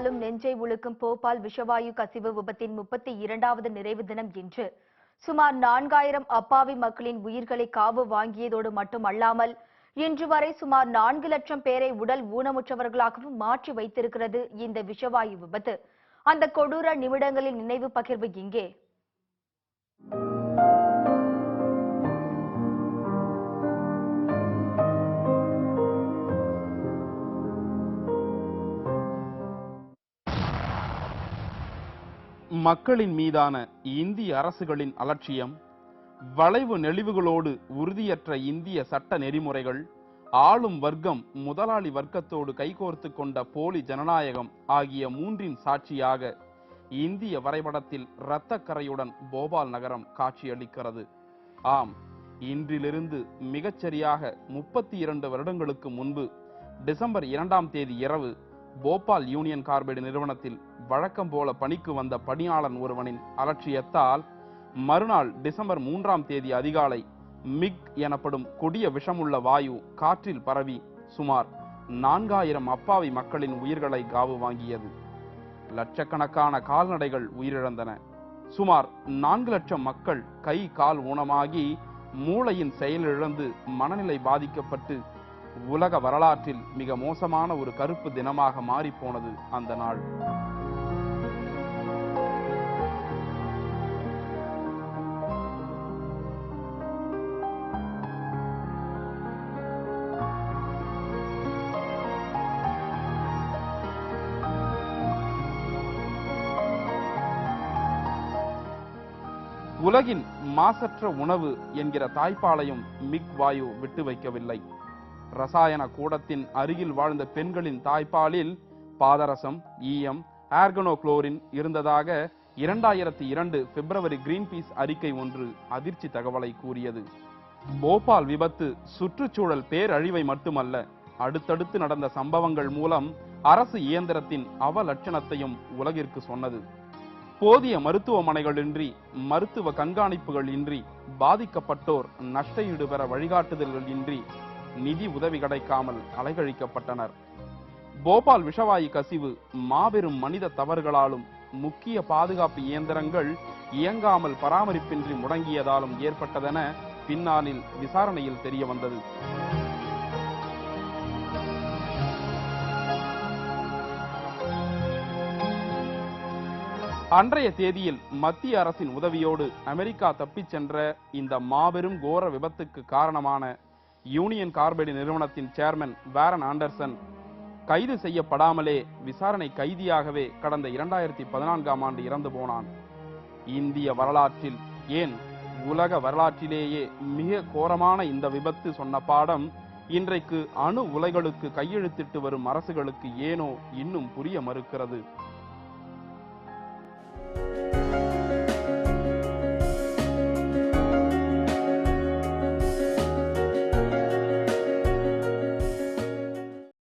இருந்தாலும் நெஞ்சை உழுக்கும் போபால் விஷவாயு கசிவு விபத்தின் முப்பத்தி இரண்டாவது நிறைவு தினம் இன்று. சுமார் நான்காயிரம் அப்பாவி மக்களின் உயிர்களை காவு வாங்கியதோடு மட்டுமல்லாமல் இன்று வரை சுமார் நான்கு லட்சம் பேரை உடல் ஊனமுற்றவர்களாகவும் மாற்றி வைத்திருக்கிறது இந்த விஷவாயு விபத்து. அந்த கொடூர நிமிடங்களின் நினைவு பகிர்வு இங்கே. மக்களின் மீதான இந்திய அரசுகளின் அலட்சியம் வளைவு நெளிவுகளோடு உறுதியற்ற இந்திய சட்ட நெறிமுறைகள் ஆளும் வர்க்கம் முதலாளி வர்க்கத்தோடு கைகோர்த்து கொண்ட போலி ஜனநாயகம் ஆகிய மூன்றின் சாட்சியாக இந்திய வரைபடத்தில் இரத்தக்கரையுடன் போபால் நகரம் காட்சியளிக்கிறது. ஆம் இன்றிலிருந்து மிகச்சரியாக முப்பத்தி இரண்டு வருடங்களுக்கு முன்பு டிசம்பர் இரண்டாம் தேதி இரவு போபால் யூனியன் கார்பைடு நிறுவனத்தில் வழக்கம் போல பணிக்கு வந்த பணியாளன் ஒருவனின் அலட்சியத்தால் மறுநாள் டிசம்பர் மூன்றாம் தேதி அதிகாலை மிக் எனப்படும் கொடிய விஷமுள்ள வாயு காற்றில் பரவி சுமார் நான்காயிரம் அப்பாவி மக்களின் உயிர்களை காவு வாங்கியது. லட்சக்கணக்கான கால்நடைகள் உயிரிழந்தன. சுமார் நான்கு லட்சம் மக்கள் கை கால் ஊனமாகி மூளையின் செயலிழந்து மனநிலை பாதிக்கப்பட்டு உலக வரலாற்றில் மிக மோசமான ஒரு கருப்பு தினமாக மாறிப்போனது அந்த நாள். உலகின் மாசற்ற உணவு என்கிற தாய்ப்பாலையும் மிக் வாயு விட்டு வைக்கவில்லை. ரசாயன கூடத்தின் அருகில் வாழ்ந்த பெண்களின் தாய்ப்பாலில் பாதரசம் ஈயம் ஆர்கனோக்ளோரின் இருந்ததாக இரண்டாயிரத்தி இரண்டு பிப்ரவரி கிரீன்பீஸ் அறிக்கை ஒன்று அதிர்ச்சி தகவலை கூறியது. போபால் விபத்து சுற்றுச்சூழல் பேரழிவை மட்டுமல்ல அடுத்தடுத்து நடந்த சம்பவங்கள் மூலம் அரசு இயந்திரத்தின் அவலட்சணத்தையும் உலகிற்கு சொன்னது. போதிய மருத்துவமனைகளின்றி மருத்துவ கண்காணிப்புகள் இன்றி பாதிக்கப்பட்டோர் நஷ்டஈடு பெற வழிகாட்டுதல்கள் இன்றி நிதி உதவி கிடைக்காமல் அலைகழிக்கப்பட்டனர் போபால் விஷவாயு கசிவு மாபெரும் மனித தவறுகளாலும் முக்கிய பாதுகாப்பு இயந்திரங்கள் இயங்காமல் பராமரிப்பின்றி முடங்கியதாலும் ஏற்பட்டதென பின்னாளில் விசாரணையில் தெரிய வந்தது அன்றைய தேதியில் மத்திய அரசின் உதவியோடு அமெரிக்கா தப்பிச் சென்ற இந்த மாபெரும் கோர விபத்துக்கு காரணமான யூனியன் கார்பைடு நிறுவனத்தின் சேர்மன் வேரன் ஆண்டர்சன். கைது செய்யப்படாமலே விசாரணை கைதியாகவே கடந்த இரண்டாயிரத்தி பதினான்காம் ஆண்டு இறந்து போனான். இந்திய வரலாற்றில் ஏன் உலக வரலாற்றிலேயே மிக கோரமான இந்த விபத்து சொன்ன பாடம் இன்றைக்கு அணு உலைகளுக்கு கையெழுத்திட்டு வரும் அரசுகளுக்கு ஏனோ இன்னும் புரிய மறுக்கிறது.